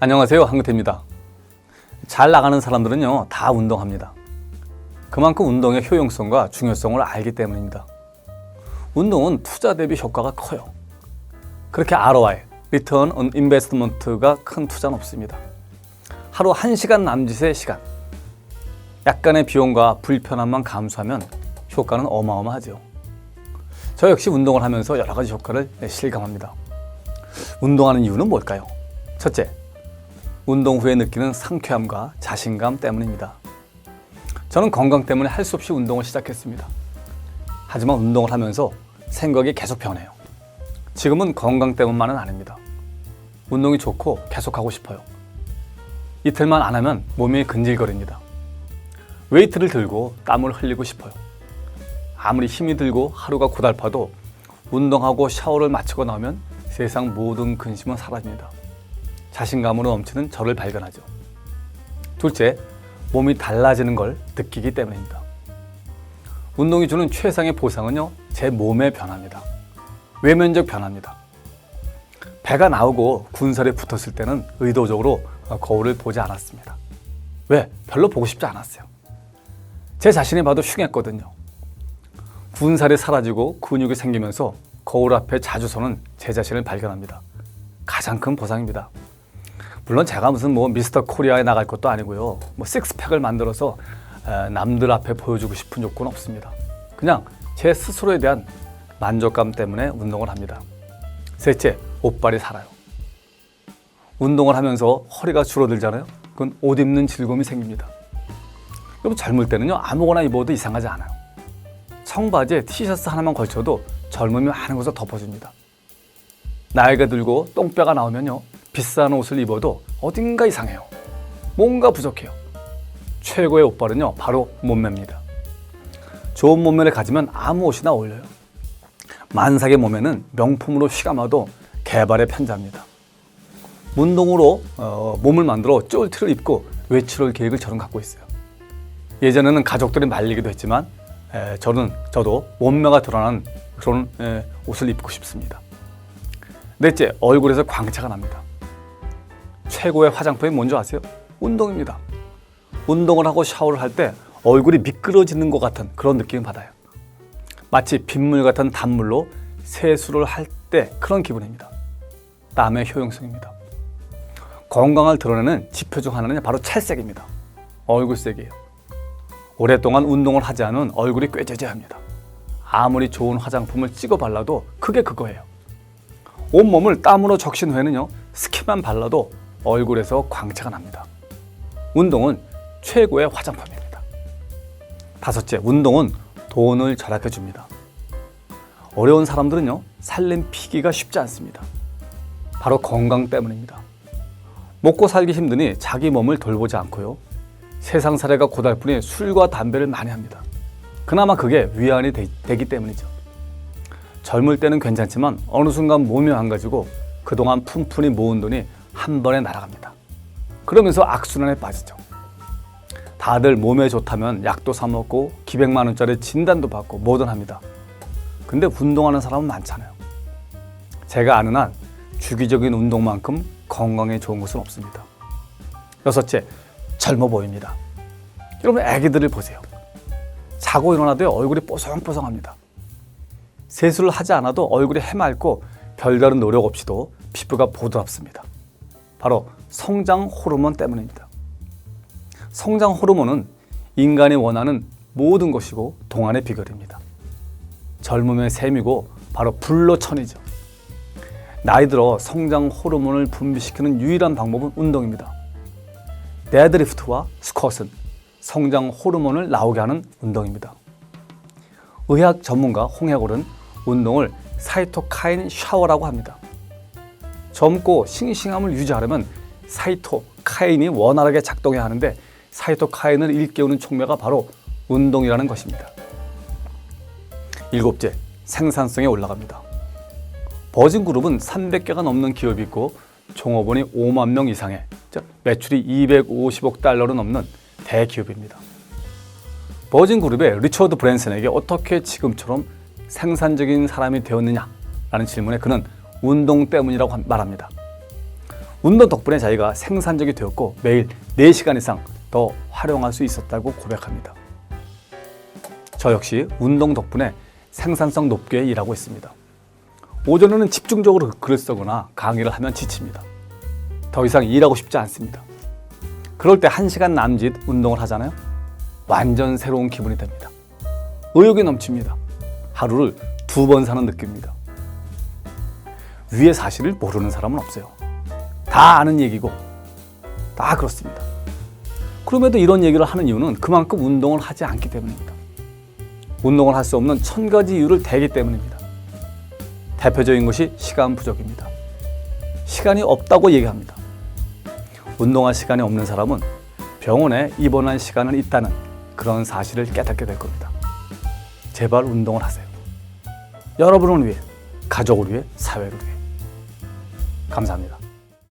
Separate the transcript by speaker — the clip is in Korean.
Speaker 1: 안녕하세요. 한근태입니다. 잘 나가는 사람들은요, 다 운동합니다. 그만큼 운동의 효용성과 중요성을 알기 때문입니다. 운동은 투자 대비 효과가 커요. 그렇게 ROI, Return on Investment가 큰 투자는 없습니다. 하루 1시간 남짓의 시간. 약간의 비용과 불편함만 감수하면 효과는 어마어마하죠. 저 역시 운동을 하면서 여러 가지 효과를 실감합니다. 운동하는 이유는 뭘까요? 첫째, 운동 후에 느끼는 상쾌함과 자신감 때문입니다. 저는 건강 때문에 할 수 없이 운동을 시작했습니다. 하지만 운동을 하면서 생각이 계속 변해요. 지금은 건강 때문만은 아닙니다. 운동이 좋고 계속하고 싶어요. 이틀만 안 하면 몸이 근질거립니다. 웨이트를 들고 땀을 흘리고 싶어요. 아무리 힘이 들고 하루가 고달파도 운동하고 샤워를 마치고 나오면 세상 모든 근심은 사라집니다. 자신감으로 넘치는 저를 발견하죠. 둘째, 몸이 달라지는 걸 느끼기 때문입니다. 운동이 주는 최상의 보상은요, 제 몸의 변화입니다. 외면적 변화입니다. 배가 나오고 군살에 붙었을 때는 의도적으로 거울을 보지 않았습니다. 왜? 별로 보고 싶지 않았어요. 제 자신이 봐도 흉했거든요. 군살이 사라지고 근육이 생기면서 거울 앞에 자주 서는 제 자신을 발견합니다. 가장 큰 보상입니다. 물론 제가 무슨 뭐 미스터 코리아에 나갈 것도 아니고요. 뭐 식스팩을 만들어서 에, 남들 앞에 보여주고 싶은 욕구는 없습니다. 그냥 제 스스로에 대한 만족감 때문에 운동을 합니다. 셋째, 옷발이 살아요. 운동을 하면서 허리가 줄어들잖아요. 그건 옷 입는 즐거움이 생깁니다. 여러분 젊을 때는요 아무거나 입어도 이상하지 않아요. 청바지에 티셔츠 하나만 걸쳐도 젊음이 많은 곳을 덮어줍니다. 나이가 들고 똥뼈가 나오면요 비싼 옷을 입어도 어딘가 이상해요. 뭔가 부족해요. 최고의 옷발은요 바로 몸매입니다. 좋은 몸매를 가지면 아무 옷이나 어울려요. 만삭의 몸매는 명품으로 휘감아도 개발의 편자입니다. 운동으로 어, 몸을 만들어 쫄티를 입고 외출할 계획을 저는 갖고 있어요. 예전에는 가족들이 말리기도 했지만 에, 저는 저도 몸매가 드러나는 그런 에, 옷을 입고 싶습니다. 넷째, 얼굴에서 광채가 납니다. 최고의 화장품이 뭔지 아세요? 운동입니다. 운동을 하고 샤워를 할 때 얼굴이 미끄러지는 것 같은 그런 느낌을 받아요. 마치 빗물 같은 단물로 세수를 할 때 그런 기분입니다. 땀의 효용성입니다. 건강을 드러내는 지표 중 하나는 바로 찰색입니다. 얼굴색이에요. 오랫동안 운동을 하지 않은 얼굴이 꾀죄죄합니다. 아무리 좋은 화장품을 찍어 발라도 그게 그거예요. 온몸을 땀으로 적신 후에는요, 스킨만 발라도 얼굴에서 광채가 납니다. 운동은 최고의 화장품입니다. 다섯째, 운동은 돈을 절약해 줍니다. 어려운 사람들은요, 살림 피기가 쉽지 않습니다. 바로 건강 때문입니다. 먹고 살기 힘드니 자기 몸을 돌보지 않고요. 세상 사례가 고달프니 술과 담배를 많이 합니다. 그나마 그게 위안이 되, 기 때문이죠. 젊을 때는 괜찮지만 어느 순간 몸이 망가지고 그동안 푼푼히 모은 돈이 한 번에 날아갑니다. 그러면서 악순환에 빠지죠. 다들 몸에 좋다면 약도 사 먹고 기백만 원짜리 진단도 받고 뭐든 합니다. 근데 운동하는 사람은 많잖아요. 제가 아는 한 주기적인 운동만큼 건강에 좋은 것은 없습니다. 여섯째, 젊어 보입니다. 여러분 아기들을 보세요. 자고 일어나도 얼굴이 뽀송뽀송합니다. 세수를 하지 않아도 얼굴이 해맑고 별다른 노력 없이도 피부가 보드랍습니다. 바로 성장 호르몬 때문입니다. 성장 호르몬은 인간이 원하는 모든 것이고 동안의 비결입니다. 젊음의 셈이고 바로 불로천이죠. 나이 들어 성장 호르몬을 분비시키는 유일한 방법은 운동입니다. 데드리프트와 스쿼트는 성장 호르몬을 나오게 하는 운동입니다. 의학 전문가 홍해골은 운동을 사이토카인 샤워라고 합니다. 젊고 싱싱함을 유지하려면 사이토카인이 원활하게 작동해야 하는데 사이토카인을 일깨우는 촉매가 바로 운동이라는 것입니다. 일곱째, 생산성이 올라갑니다. 버진그룹은 300개가 넘는 기업이 있고 종업원이 5만 명 이상의 즉 매출이 250억 달러로 넘는 대기업입니다. 버진그룹의 리처드 브랜슨에게 어떻게 지금처럼 생산적인 사람이 되었느냐라는 질문에 그는 운동 때문이라고 말합니다. 운동 덕분에 자기가 생산적이 되었고 매일 4시간 이상 더 활용할 수 있었다고 고백합니다. 저 역시 운동 덕분에 생산성 높게 일하고 있습니다. 오전에는 집중적으로 글을 쓰거나 강의를 하면 지칩니다. 더 이상 일하고 싶지 않습니다. 그럴 때 1시간 남짓 운동을 하잖아요. 완전 새로운 기분이 됩니다. 의욕이 넘칩니다. 하루를 두 번 사는 느낌입니다. 위의 사실을 모르는 사람은 없어요. 다 아는 얘기고 다 그렇습니다. 그럼에도 이런 얘기를 하는 이유는 그만큼 운동을 하지 않기 때문입니다. 운동을 할 수 없는 천 가지 이유를 대기 때문입니다. 대표적인 것이 시간 부족입니다. 시간이 없다고 얘기합니다. 운동할 시간이 없는 사람은 병원에 입원한 시간은 있다는 그런 사실을 깨닫게 될 겁니다. 제발 운동을 하세요. 여러분을 위해, 가족을 위해, 사회를 위해. 감사합니다.